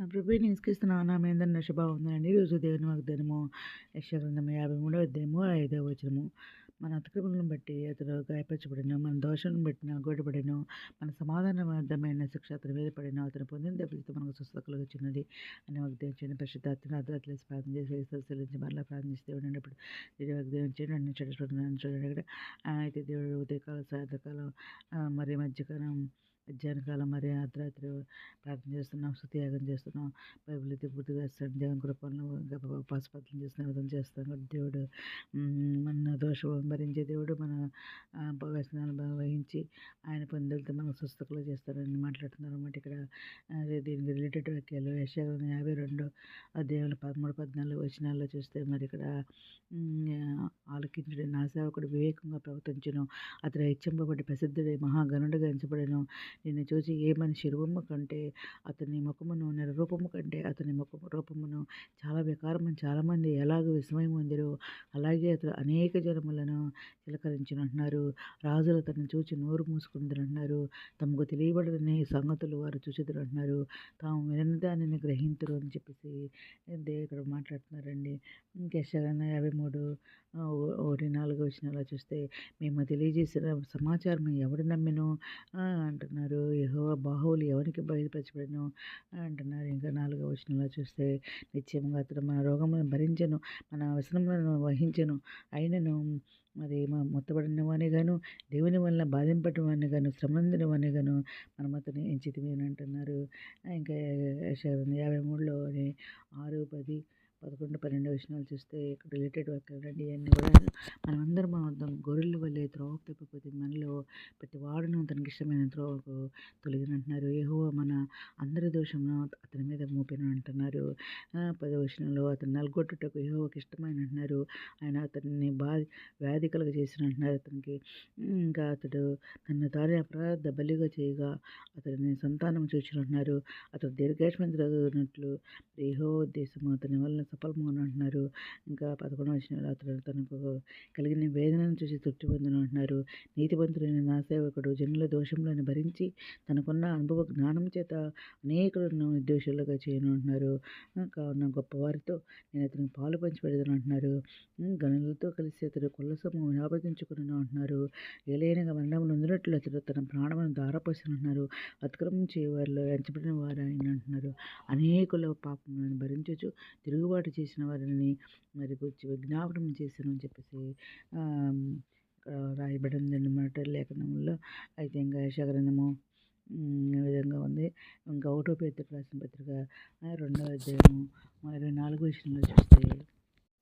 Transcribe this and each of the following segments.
నా ప్రభు నిస్కిస్తున్న నామేందన్న శుభం ఉందండి ఈరోజు దేవుని వాగ్దానము యశగ్రంథము యాభై మూడవ అధ్యాయము ఐదవ వచనము. మన అతిక్రమలను బట్టి అతను గాయపరచబడిన మన దోషాలను బట్టిన నలగొట్టబడిన మన సమాధానవర్ధమైన శిక్ష అతను మీద పడిన అతను పొందిన దెబ్బలతో మనకు స్వస్థత కలుగుతున్నది అని వాగ్దానం చేయండి. పరిశుద్ధాత్మను అర్ధరాత్రి ప్రార్థన చేసి వేసి మరలా ప్రార్థించి దేవుడు అన్నప్పుడు ఇది వాగ్దానం చేయండి. అన్ని చెడు చూడండి అయితే దేవుడు ఉదయకాలం సాయంత్రకాలం మరి మధ్యకాలం మధ్యాహ్నకాలం మరి అర్ధరాత్రి ప్రార్థన చేస్తున్నాం స్థుతియాగం చేస్తున్నాం. బైబిల్ అయితే పూర్తిగా వేస్తాం దేవుని కృపలను పాశుపత్రం చేస్తున్న విధం చేస్తాం దేవుడు మన దోషం భరించే దేవుడు మన వ్యసనాలు వహించి ఆయన పొందులతో మనం స్వస్థతలు చేస్తారని మాట్లాడుతున్నారు అన్నమాట ఇక్కడ. దీనికి రిలేటెడ్ వాక్యాలు యశాగ్రం యాభై రెండు అధ్యాయులు పదమూడు పద్నాలుగు వచనాల్లో చూస్తే మరి ఇక్కడ ఆలకించడం నా సేవకుడు వివేకంగా ప్రవర్తించను. అతను హెచ్చింపబడి ప్రసిద్ధుడై మహాగణుడిగా ఎంచబడను. నిన్ను చూసి ఏ మనిషి రూపము కంటే అతని ముఖమును రూపము కంటే అతని ముఖము రూపమును చాలా వికారమని చాలామంది ఎలాగ విస్మయం ఉందిరో అలాగే అతను అనేక జనములను చిలకరించినంటున్నారు రాజులు అతన్ని చూచి నోరు మూసుకుందరంటున్నారు తమకు తెలియబడని సంగతులు వారు చూసిదరంటున్నారు తాము వినని దానిని గ్రహించరు అని చెప్పేసి ఇక్కడ మాట్లాడుతున్నారండి. ఇంకెషగన యాభై మూడు ఒకటి నాలుగు వచ్చిన చూస్తే మేము తెలియజేసిన సమాచారం ఎవడు నమ్మినో అంటున్నారు. యహో బాహువులు ఎవరికి బయలుపరచబడిను అంటున్నారు. ఇంకా నాలుగో వచనంలో చూస్తే నిత్యంగా అతడు మన రోగములను భరించను మన వ్యసనములను వహించను. అయినను మరి మొత్తబడిన వాని గాను దేవుని వల్ల బాధింపటం వాని గాను శ్రమందిన వాని గాను మనం అతని ఎంచితిమేని అంటున్నారు. ఇంకా యాభై మూడులో ఆరు పది పదకొండు పన్నెండు విషయాలు చూస్తే ఇక్కడ రిలేటెడ్ వర్క్ రండి ఇవన్నీ కూడా మనమందరం మనం గొర్రెల వల్లే త్రోవ తప్పిపోతే మనలో ప్రతి వాడును తనకి ఇష్టమైన త్రోవకు తొలగినంటున్నారు ఏహో మన అందరి దోషమును అతని మీద మోపిన అంటున్నారు. పదో విషయంలో అతను నల్గొట్టుటకు ఏహోకి ఇష్టమైన అంటున్నారు. ఆయన అతన్ని బా వ్యాధి కలుగ చేసిన అంటున్నారు. అతనికి ఇంకా అతడు తన తానే అపరాధ బలిగా చేయగా అతని సంతానం చూసినట్టున్నారు అతడు దీర్ఘాయుష్మంతున్నట్లు ఏహో ఉద్దేశం అతని వల్ల సఫలమని అంటున్నారు ఇంకా పదకొండవ వచ్చిన రాత్రులు తనకు కలిగిన వేదనను చూసి తృప్తి పొందిన అంటున్నారు నీతివంతులైన నా సేవకుడు జనుల దోషంలోని భరించి తనకున్న అనుభవ జ్ఞానం చేత అనేకులను నిర్దోషులుగా చేయను అంటున్నారు కావున గొప్పవారితో నేను అతనికి పాలు పంచిపెడతాను అంటున్నారు గనులతో కలిసి అతడు కులసము వ్యాపగించుకున్నాను అంటున్నారు ఏలైనగా మరణం ఉందినట్లు అతడు తన ప్రాణమును దారపోసినంటున్నారు అతిక్రమం చేయవారిలో ఎంచబడిన వారు ఆయన అంటున్నారు అనేకుల పాపములను భరించచ్చు తిరుగుబాటు పొరపాటు చేసిన వారిని మరి గురించి విజ్ఞాపనం చేశాను అని చెప్పేసి రాయబడి ఉందన్నమాట లేఖనంలో అయితే ఇంకా శగరణము ఈ విధంగా ఉంది. ఇంకా ఒకటో పేరు రాసిన పత్రిక రెండవ అధ్యాయము ఇరవై నాలుగో విషయంలో చూస్తే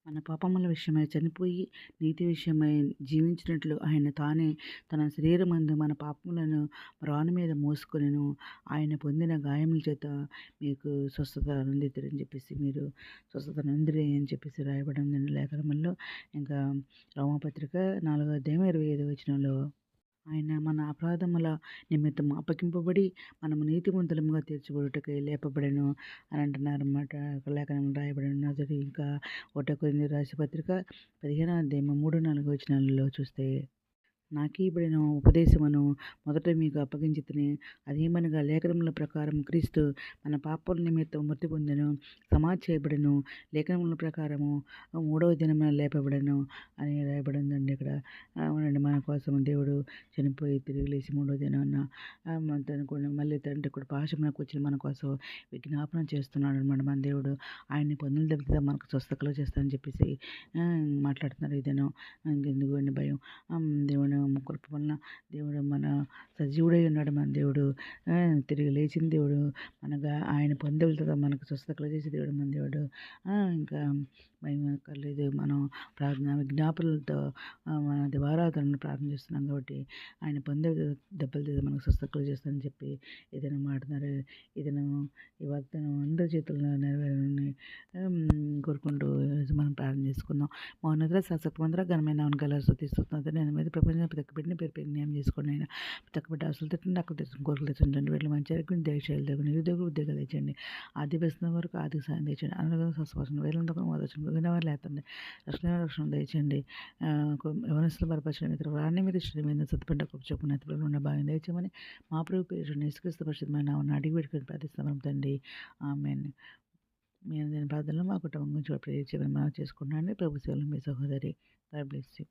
మన పాపముల విషయమై చనిపోయి నీతి విషయమై జీవించినట్లు ఆయన తానే తన శరీరమందు మన పాపములను రాను మీద మోసుకొనిను. ఆయన పొందిన గాయముల చేత మీకు స్వస్థత అని చెప్పేసి మీరు స్వస్థత నందిరి అని చెప్పేసి రాయబడి ఉందండి లేఖనంలో ఇంకా రోమపత్రిక నాలుగో అధ్యాయం ఇరవై ఐదు వచనంలో ఆయన మన అపరాధముల నిమిత్తం అప్పగింపబడి మనము నీతివంతులముగా తీర్చబడుటకై లేపబడను అని అంటున్నారు అన్నమాట లేఖనం రాయబడి ఉన్నది ఇంకా ఒకటి కొన్ని రాసి పత్రిక పదిహేను అధ్యాయం మూడు నాలుగు వచనాలలో చూస్తే నాకీబడిన ఉపదేశమును మొదట మీకు అప్పగించితిని. అదేమనగా లేఖనముల ప్రకారం క్రీస్తు మన పాపల నిమిత్తం మృతి పొందెను సమాధి చేయబడను. లేఖనముల ప్రకారము మూడవ దినమున లేపబడను అని రాయబడిందండి ఇక్కడ. అవునండి మన కోసం దేవుడు చనిపోయి తిరిగి లేచి మూడవ తను కూడా మళ్ళీ తండ్రి కూడా పాశమునకు వచ్చిన మన కోసం విజ్ఞాపన చేస్తున్నాడు అనమాట మన దేవుడు. ఆయన్ని పొందిన దెబ్బతో మనకు స్వస్థకలు చేస్తానని చెప్పేసి మాట్లాడుతున్నారు ఇదేనో ఇంకెందుకు భయం? దేవుడు కృప వలన దేవుడు మన సజీవుడై ఉన్నాడు మన దేవుడు. తిరిగి లేచిన దేవుడు మనగా ఆయన పొందవులతో మనకు స్వస్థతలు చేసే దేవుడు మన దేవుడు. ఇంకా మేము అక్కర్లేదు మనం ప్రార్థన విజ్ఞాపనలతో మన దివారాధనను ప్రార్థన చేస్తున్నాం కాబట్టి ఆయన పొందే దెబ్బలు తీసి మనకు స్వస్థతలు చేస్తానని చెప్పి ఏదైనా మాట్లాడారు ఏదైనా ఈ వాగ్దానం అందరి చేతుల్లో నెరవేరని కోరుకుంటూ మనం ప్రార్థన చేసుకుందాం. మౌనద్ర సశక్తి మంత్ర ఘనమైన గల స్థుతిస్తుంది నేను మీద ప్రపంచం ప్రతి బిడ్డని పేరు పేరు నియమం చేసుకోండి ఆయన ప్రతి ఒక్క బిడ్డ అసలు తిట్టండి అక్కడ తెచ్చిన కోరికలు తెచ్చండి వీళ్ళు మంచి ఆరోగ్యం దేశాలు దగ్గర నిరుద్యోగ ఉద్యోగాలు తెచ్చండి ఆది బెస్తం వరకు ఆర్థిక సాయం తెచ్చండి అనుగ్రహం స్వస్పశం వేలంతో మొదటి వినవారు లేతండి రక్షణ రక్షణ తెచ్చండి యవనస్తులు బలపరచడం ఇతర రాణి మీద ఇష్టమైన సత్తుపంట ఒక చెప్పు నెత్తలో ఉన్న భాగం దయచేయమని మా ప్రభు పేరు నిష్కృష్ణ పరిశుద్ధమైన అడిగి పెట్టుకుని ప్రార్థిస్తాం తండ్రి ఆమె మీ అందరి ప్రార్థనలు మా కుటుంబం గురించి ప్రేర్ చేయమని మనం చేసుకున్నాను ప్రభు సేవలు మీ సహోదరి గాడ్ బ్లెస్ యూ